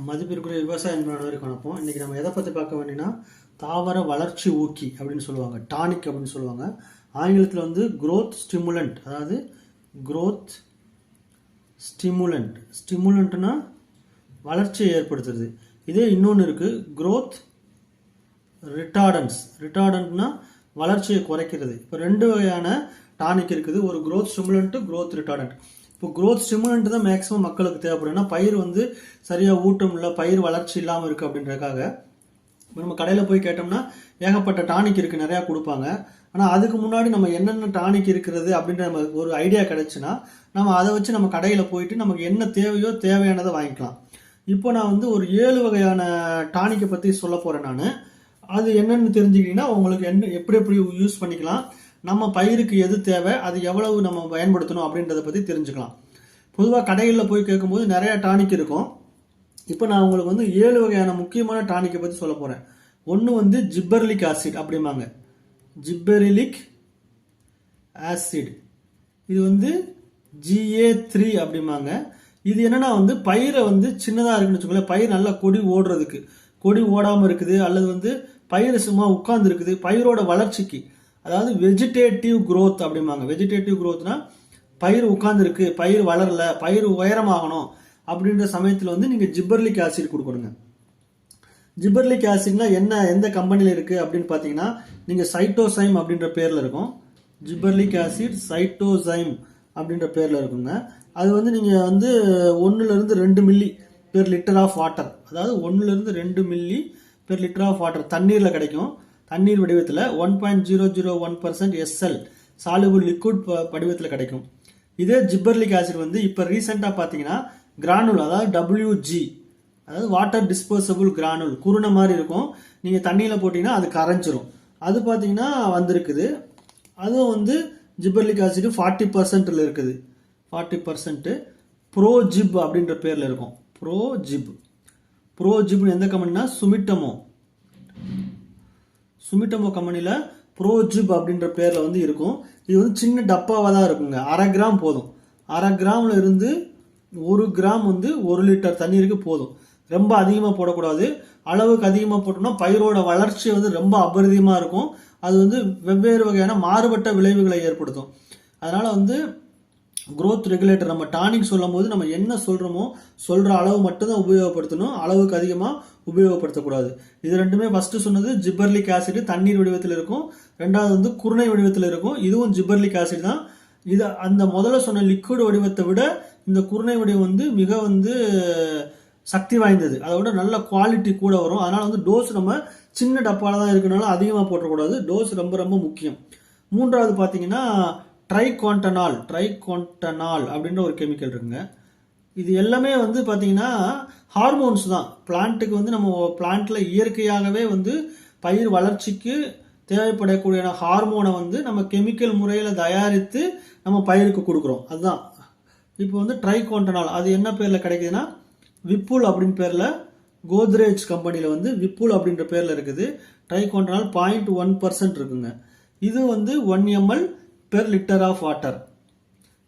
மதிப்பிற்குரிய விவசாய அன்பானவருக்கு வணக்கம். இன்னைக்கு நம்ம எதை பற்றி பார்க்க வேண்டியன்னா தாவர வளர்ச்சி ஊக்கி அப்படின்னு சொல்லுவாங்க. டானிக் அப்படின்னு சொல்லுவாங்க. ஆங்கிலத்தில் வந்து குரோத் ஸ்டிமுலண்ட் அதாவது குரோத் ஸ்டிமுலண்ட் ஸ்டிமுலண்ட்னா வளர்ச்சியை ஏற்படுத்துறது. இதே இன்னொன்று இருக்குது க்ரோத் ரிட்டார்டன்ஸ் ரிட்டார்டன்ட்னா வளர்ச்சியை குறைக்கிறது. இப்போ ரெண்டு வகையான டானிக் இருக்குது. ஒரு க்ரோத் ஸ்டிமுலண்ட்டு க்ரோத் ரிட்டார்டன்ட் இப்போ குரோத் stimulant தான் மேக்ஸிமம் மக்களுக்கு தேவைப்படும். ஏன்னா பயிர் வந்து சரியாக ஊட்டம் இல்லை பயிர் வளர்ச்சி இல்லாமல் இருக்குது அப்படின்றதுக்காக. இப்போ நம்ம கடையில் போய் கேட்டோம்னா ஏகப்பட்ட டானிக் இருக்குது நிறையா கொடுப்பாங்க. ஆனால் அதுக்கு முன்னாடி நம்ம என்னென்ன டானிக் இருக்கிறது அப்படின்ற நம்ம ஒரு ஐடியா கிடச்சுன்னா நம்ம அதை வச்சு நம்ம கடையில் போயிட்டு நமக்கு என்ன தேவையோ தேவையானதை வாங்கிக்கலாம். இப்போ நான் வந்து ஒரு ஏழு வகையான டானிக்கை பற்றி சொல்ல போகிறேன் நான். அது என்னென்னு தெரிஞ்சுக்கிட்டிங்கன்னா உங்களுக்கு என்ன எப்படி எப்படி யூஸ் பண்ணிக்கலாம். நம்ம பயிருக்கு எது தேவை அது எவ்வளவு நம்ம பயன்படுத்தணும் அப்படின்றத பற்றி தெரிஞ்சுக்கலாம். பொதுவாக கடைகளில் போய் கேட்கும்போது நிறையா டானிக் இருக்கும். இப்போ நான் உங்களுக்கு வந்து ஏழு வகையான முக்கியமான டானிக்கை பற்றி சொல்ல போகிறேன் ஒன்று வந்து ஜிப்பர்லிக் ஆசிட் அப்படிம்பாங்க. ஜிப்பெரிலிக் ஆசிட் இது வந்து ஜிஏ த்ரீ அப்படிம்பாங்க. இது என்னன்னா வந்து பயிரை வந்து சின்னதாக இருக்குன்னு வச்சுக்கோங்களேன். பயிர் நல்லா கொடி ஓடுறதுக்கு. கொடி ஓடாமல் இருக்குது அல்லது வந்து பயிர் சும்மா உட்கார்ந்து இருக்குது. பயிரோட வளர்ச்சிக்கு. அதாவது வெஜிடேட்டிவ் க்ரோத் அப்படிம்பாங்க. வெஜிடேட்டிவ் குரோத்னா பயிர் உட்காந்துருக்கு பயிர் வளரல பயிர் உயரமாகணும் அப்படின்ற சமயத்தில் வந்து நீங்கள் ஜிப்பர்லிக் ஆசிட் கொடுக்கணுங்க. ஜிப்பர்லிக் ஆசிட்னா என்ன எந்த கம்பெனியில் இருக்குது அப்படின்னு பார்த்தீங்கன்னா நீங்கள் சைட்டோசைம் அப்படின்ற பேரில் இருக்கும். ஜிப்பர்லிக் ஆசிட் சைட்டோசைம் அப்படின்ற பேரில் இருக்குங்க. அது வந்து நீங்கள் வந்து ஒன்றுலேருந்து ரெண்டு milli per litre of water அதாவது ஒன்றுலேருந்து ரெண்டு milli per litre of water தண்ணீரில் கிடைக்கும். தண்ணீர் வடிவத்தில் one point zero zero one percent SL soluble liquid வடிவத்தில் கிடைக்கும். இதே ஜிப்பர்லிக் ஆசிட் வந்து இப்போ ரீசெண்டாக பார்த்தீங்கன்னா கிரானுல் அதாவது டபிள்யூஜி அதாவது வாட்டர் டிஸ்போசபிள் கிரானுல் குருணை மாதிரி இருக்கும். நீங்கள் தண்ணியில் போட்டிங்கன்னா அது கரைஞ்சிரும். அது பார்த்தீங்கன்னா வந்திருக்குது. அதுவும் வந்து ஜிப்பர்லிக் ஆசிட் ஃபார்ட்டி பர்சன்ட்டில் இருக்குது. ஃபார்ட்டி பர்சன்ட்டு ப்ரோ ஜிப் அப்படின்ற பேரில் இருக்கும். ப்ரோ ஜிப் ப்ரோ ஜிப்னு எந்த கம்பெனினா சுமிட்டமோ சுமிட்டமோ கம்பெனியில் ப்ரோஜிப் அப்படின்ற பேரில் வந்து இருக்கும். இது வந்து சின்ன டப்பாவாக தான் இருக்குங்க. அரை கிராம் போதும். அரை கிராமில் இருந்து ஒரு கிராம் வந்து ஒரு லிட்டர் தண்ணீருக்கு போதும். ரொம்ப அதிகமாக போடக்கூடாது. அளவுக்கு அதிகமாக போட்டோம்னா பயிரோட வளர்ச்சி வந்து ரொம்ப அபரிதமாக இருக்கும். அது வந்து வெவ்வேறு வகையான மாறுபட்ட விளைவுகளை ஏற்படுத்தும். அதனால் வந்து க்ரோத் ரெகுலேட்டர் நம்ம டானிக் சொல்லும் போது நம்ம என்ன சொல்கிறோமோ சொல்கிற அளவு மட்டும்தான் உபயோகப்படுத்தணும். அளவுக்கு அதிகமாக உபயோகப்படுத்தக்கூடாது. இது ரெண்டுமே ஃபஸ்ட்டு சொன்னது ஜிப்பர்லிக் ஆசிட் தண்ணீர் வடிவத்தில் இருக்கும். ரெண்டாவது வந்து குருணை வடிவத்தில் இருக்கும். இதுவும் ஜிப்பர்லிக் ஆசிட் தான். இது அந்த முதல்ல சொன்ன லிக்விட் வடிவத்தை விட இந்த குருணை வடிவம் வந்து மிக வந்து சக்தி வாய்ந்தது. அதை விட நல்ல குவாலிட்டி கூட வரும். அதனால் வந்து டோஸ் நம்ம சின்ன டப்பாவில் தான் இருக்கனால அதிகமாக போட்டக்கூடாது டோஸ் ரொம்ப ரொம்ப முக்கியம். மூன்றாவது பார்த்தீங்கன்னா ட்ரைகான்டனால் ட்ரைகான்டனால் அப்படின்ற ஒரு கெமிக்கல் இருக்குங்க. இது எல்லாமே வந்து பார்த்தீங்கன்னா ஹார்மோன்ஸ் தான். பிளான்ட்டுக்கு வந்து நம்ம பிளான்ட்டில் இயற்கையாகவே வந்து பயிர் வளர்ச்சிக்கு தேவைப்படக்கூடிய ஹார்மோனை வந்து நம்ம கெமிக்கல் முறையில் தயாரித்து நம்ம பயிருக்கு கொடுக்குறோம். அதுதான். இப்போ வந்து ட்ரைகான்டனால் அது என்ன பேரில் கிடைக்குதுன்னா விப்புல் அப்படின்னு பேரில் கோத்ரேஜ் கம்பெனியில் வந்து விப்புல் அப்படின்ற பேரில் இருக்குது. ட்ரைகான்டனால் பாயிண்ட் ஒன் பர்சன்ட் இருக்குங்க. இது வந்து one ML per litre of water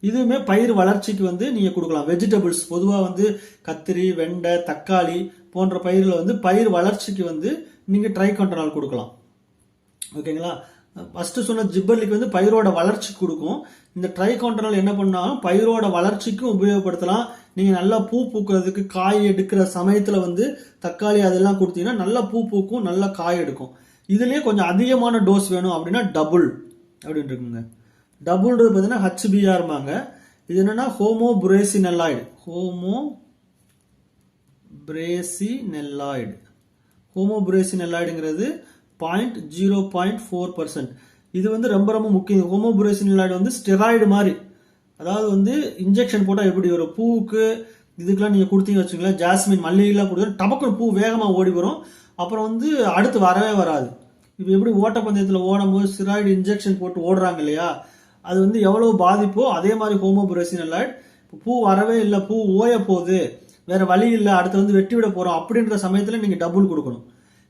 இதுவுமே பயிர் வளர்ச்சிக்கு வந்து நீங்கள் கொடுக்கலாம். வெஜிடபிள்ஸ் பொதுவாக வந்து கத்திரி வெண்டை தக்காளி போன்ற பயிரில் வந்து பயிர் வளர்ச்சிக்கு வந்து நீங்கள் ட்ரை ட்ரைகான்டனால் கொடுக்கலாம். ஓகேங்களா? ஃபஸ்ட்டு சொன்ன ஜிப்பர்லிக்கு வந்து பயிரோட வளர்ச்சி கொடுக்கும். இந்த ட்ரை ட்ரைகான்டனால் என்ன பண்ணாலும் பயிரோட வளர்ச்சிக்கும் உபயோகப்படுத்தலாம். நீங்கள் நல்லா பூ பூக்கிறதுக்கு காய் எடுக்கிற சமயத்தில் வந்து தக்காளி அதெல்லாம் கொடுத்தீங்கன்னா நல்லா பூ பூக்கும் நல்லா காய் எடுக்கும். இதுலேயே கொஞ்சம் அதிகமான டோஸ் வேணும் அப்படின்னா டபுள் அப்படின்னு இருக்குங்க. டபுள்ன்றது பார்த்தீங்கன்னா ஹச்பிஆர்மாங்க இது என்னன்னா homo புரேசினெல்லாய்டு homo brassinolide ஹோமோபுரேசினெல்லாய்டுங்கிறது point zero point four percent இது வந்து ரொம்ப ரொம்ப முக்கியம். ஹோமோ ஹோமோபுரேசினெல்லாய்டு வந்து ஸ்டெராய்டு மாதிரி. அதாவது வந்து இன்ஜெக்ஷன் போட்டால் எப்படி ஒரு பூவுக்கு இதுக்கெல்லாம் நீங்கள் கொடுத்தீங்க வச்சுங்களேன் ஜாஸ்மின் மல்லிகைலாம் கொடுத்து டபக்குன்னு பூ வேகமாக ஓடி வரும். அப்புறம் வந்து அடுத்து வரவே வராது. இப்போ எப்படி ஓட்டப்பந்தயத்தில் ஓடும் போது ஸ்டெராய்டு இன்ஜெக்ஷன் போட்டு ஓடுறாங்க இல்லையா? அது வந்து எவ்வளவு பாதிப்போ அதே மாதிரி ஹோமோபுரோசினலாய்ட் இப்போ பூ வரவே இல்லை பூ ஓய போகுது. வேற வழி இல்லை அடுத்து வந்து வெட்டி விட போறோம் அப்படின்ற சமயத்துல நீங்க டபுள் கொடுக்கணும்.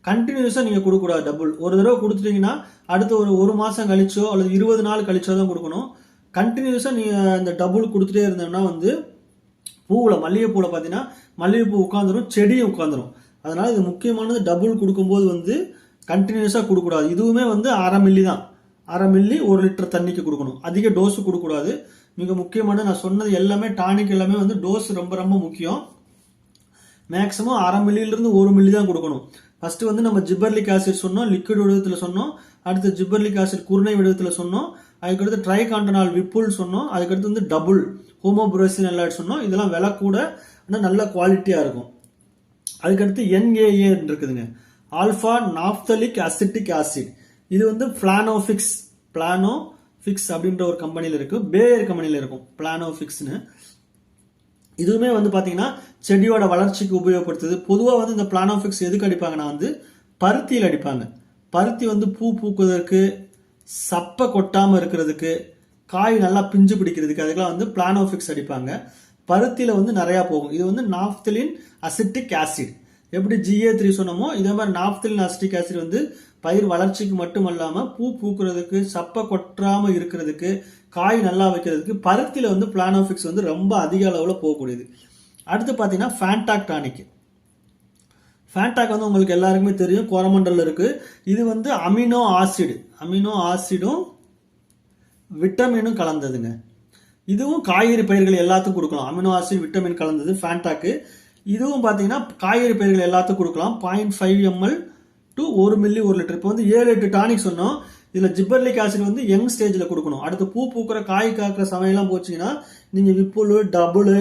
கண்டினியூஸா நீங்க கொடுக்கக்கூடாது டபுள். ஒரு தடவை கொடுத்துட்டீங்கன்னா அடுத்து ஒரு ஒரு மாசம் கழிச்சோ அல்லது இருபது நாள் கழிச்சோ தான் கொடுக்கணும். கண்டினியூஸா நீங்க இந்த டபுள் கொடுத்துட்டே இருந்தோம்னா வந்து பூவில் மல்லிகைப்பூவில் பார்த்தீங்கன்னா மல்லிகைப்பூ உட்காந்துரும் செடியும் உட்காந்துரும் அதனால இது முக்கியமானது டபுள் கொடுக்கும்போது வந்து கண்டினியூஸாக கொடுக்கக்கூடாது. இதுவுமே வந்து அரை மில்லி தான். அரை மில்லி ஒரு லிட்டர் தண்ணிக்கு கொடுக்கணும். அதிக டோஸ் கொடுக்கக்கூடாது. மிக முக்கியமான நான் சொன்னது எல்லாமே டானிக் எல்லாமே வந்து டோஸ் ரொம்ப ரொம்ப முக்கியம். மேக்ஸிமம் அரை மில்லியிலிருந்து ஒரு மில்லி தான் கொடுக்கணும். ஃபர்ஸ்ட் வந்து நம்ம ஜிப்பர்லிக் ஆசிட் சொன்னோம் லிக்விட் வடிவத்தில் சொன்னோம். அடுத்து ஜிப்பர்லிக் ஆசிட் குருணை வடிவத்தில் சொன்னோம். அதுக்கடுத்து ட்ரை காண்டனால் விப்புல் சொன்னோம். அதுக்கடுத்து வந்து டபுள் ஹோமோபுரோசின் எல்லாம் சொன்னோம். இதெல்லாம் விலை கூட ஆனால் நல்ல குவாலிட்டியாக இருக்கும். அதுக்கடுத்து என்ஏஏ இருக்குதுங்க. ஆல்ஃபா நாப்தலிக் அசிட்டிக் ஆசிட் இது வந்து பிளானோஃபிக்ஸ் பிளானோஃபிக்ஸ் அப்படின்ற ஒரு கம்பெனியில் இருக்கு. பேயர் கம்பெனியில் இருக்கும். பிளானோஃபிக்ஸ்னு இதுவுமே வந்து பார்த்தீங்கன்னா செடியோட வளர்ச்சிக்கு உபயோகப்படுத்துது. பொதுவாக வந்து இந்த பிளானோஃபிக்ஸ் எதுக்கு அடிப்பாங்கன்னா வந்து பருத்தியில் அடிப்பாங்க. பருத்தி வந்து பூ பூக்குவதற்கு சப்பை கொட்டாமல் இருக்கிறதுக்கு காய் நல்லா பிஞ்சு பிடிக்கிறதுக்கு அதுக்கெல்லாம் வந்து பிளானோஃபிக்ஸ் அடிப்பாங்க. பருத்தியில் வந்து நிறையா போகும். இது வந்து நாப்தலின் அசிட்டிக் ஆசிட். எப்படி ஜிஏ த்ரீ சொன்னோமோ இதே மாதிரி நாஃப்திலின் அசிட்டிக் ஆசிட் வந்து பயிர் வளர்ச்சிக்கு மட்டும் இல்லாமல் பூ பூக்குறதுக்கு சப்பை கொட்டாமல் இருக்கிறதுக்கு காய் நல்லா வைக்கிறதுக்கு பருத்தியில் வந்து பிளானோஃபிக்ஸ் வந்து ரொம்ப அதிக அளவில் போகக்கூடியது. அடுத்து பார்த்தீங்கன்னா ஃபேண்டாக் டானிக் ஃபேண்டாக் வந்து உங்களுக்கு எல்லாருக்குமே தெரியும் கோரமண்டலில் இருக்குது இது வந்து அமினோ ஆசிடு அமினோ ஆசிடும் விட்டமினும் கலந்ததுங்க. இதுவும் காய்கறி பயிர்கள் எல்லாத்துக்கும் கொடுக்கலாம். அமினோ ஆசிட் விட்டமின் கலந்தது ஃபேண்டாக்கு இதுவும் பார்த்தீங்கன்னா காய்கறி பயிர்கள் எல்லாத்துக்கும் கொடுக்கலாம். பாயிண்ட் ஃபைவ் எம்எல் டு ஒரு மில்லி ஒரு லிட்டர் இப்போ வந்து ஏழு எட்டு டானிக் சொன்னோம். இதில் ஜிப்பர்லிக் ஆசிட் வந்து யங் ஸ்டேஜில் கொடுக்கணும். அடுத்து பூ பூக்கிற காய் காக்கிற சமயம்லாம் போச்சுங்கன்னா நீங்கள் விப்புல் டபுள்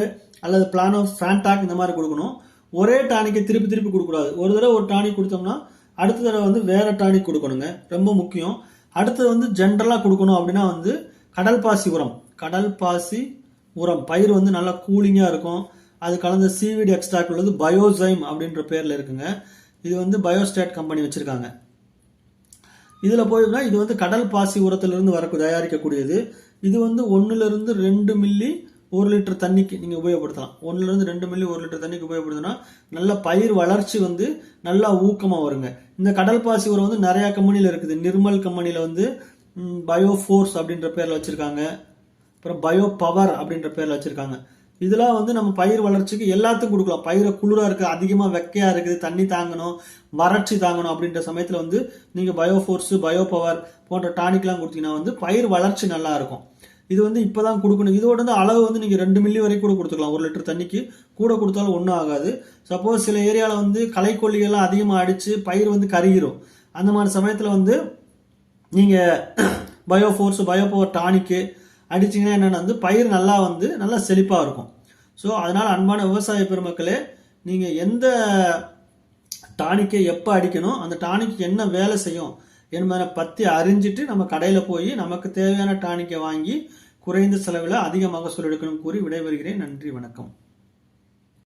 அல்லது பிளானோ ஃபேண்டாக் இந்த மாதிரி கொடுக்கணும். ஒரே டானிக்கை திருப்பி திருப்பி கொடுக்கக்கூடாது. ஒரு தடவை ஒரு டானிக் கொடுத்தோம்னா அடுத்த தடவை வந்து வேறு டானிக் கொடுக்கணுங்க. ரொம்ப முக்கியம். அடுத்தது வந்து ஜென்ரலாக கொடுக்கணும் அப்படின்னா வந்து கடல் பாசி உரம். கடல் பாசி உரம். பயிர் வந்து நல்லா கூலிங்காக இருக்கும். அது கலந்த சிவிடி எக்ஸ்ட்ராக்ட் உள்ளது பயோசைம் அப்படின்ற பேரில் இருக்குங்க. இது வந்து பயோஸ்டேட் கம்பெனி வச்சுருக்காங்க. இதில் போயின்னா இது வந்து கடல் பாசி உரத்திலிருந்து வரக்கு தயாரிக்கக்கூடியது. இது வந்து ஒன்றுலேருந்து ரெண்டு மில்லி ஒரு லிட்டர் தண்ணிக்கு நீங்கள் உபயோகப்படுத்தலாம். ஒன்றுலேருந்து ரெண்டு மில்லி ஒரு லிட்டர் தண்ணிக்கு உபயோகப்படுத்தினா நல்ல பயிர் வளர்ச்சி வந்து நல்லா ஊக்கமாக வருங்க. இந்த கடல் பாசி உரம் வந்து நிறையா கம்பெனியில் இருக்குது. நிர்மல் கம்பெனியில் வந்து பயோ ஃபோர்ஸ் அப்படின்ற பேரில் வச்சுருக்காங்க. அப்புறம் பயோ பவர் அப்படின்ற பேரில் வச்சுருக்காங்க. இதெல்லாம் வந்து நம்ம பயிர் வளர்ச்சிக்கு எல்லாத்துக்கும் கொடுக்கலாம். பயிரை குளிராக இருக்குது அதிகமாக வெக்கையாக இருக்குது தண்ணி தாங்கணும் வறட்சி தாங்கணும் அப்படின்ற சமயத்தில் வந்து நீங்கள் பயோ ஃபோர்ஸு பயோ பவர் போன்ற டானிக்லாம் கொடுத்தீங்கன்னா வந்து பயிர் வளர்ச்சி நல்லா இருக்கும். இது வந்து இப்போ தான் கொடுக்கணும். இதோட வந்து அளவு வந்து நீங்கள் ரெண்டு மில்லி வரைக்கும் கூட கொடுத்துக்கலாம். ஒரு லிட்டர் தண்ணிக்கு கூட கொடுத்தாலும் ஒன்றும் ஆகாது. சப்போஸ் சில ஏரியாவில் வந்து களைக்கொல்லிகள்லாம் அதிகமாக அடித்து பயிர் வந்து கருகிரும். அந்த மாதிரி சமயத்தில் வந்து நீங்கள் bio bio power bio power tonic அடிச்சிங்கன்னா என்னென்னா வந்து பயிர் நல்லா வந்து நல்லா செழிப்பாக இருக்கும். ஸோ அதனால் அன்பான விவசாய பெருமக்களே நீங்கள் எந்த டானிக்கை எப்போ அடிக்கணும் அந்த டானிக் என்ன வேலை செய்யும் என்பதை பற்றி அறிஞ்சிட்டு நம்ம கடையில் போய் நமக்கு தேவையான டானிக்கை வாங்கி குறைந்த செலவில் அதிக மகசூல் எடுக்கணும் கூறி விடைபெறுகிறேன். நன்றி வணக்கம்.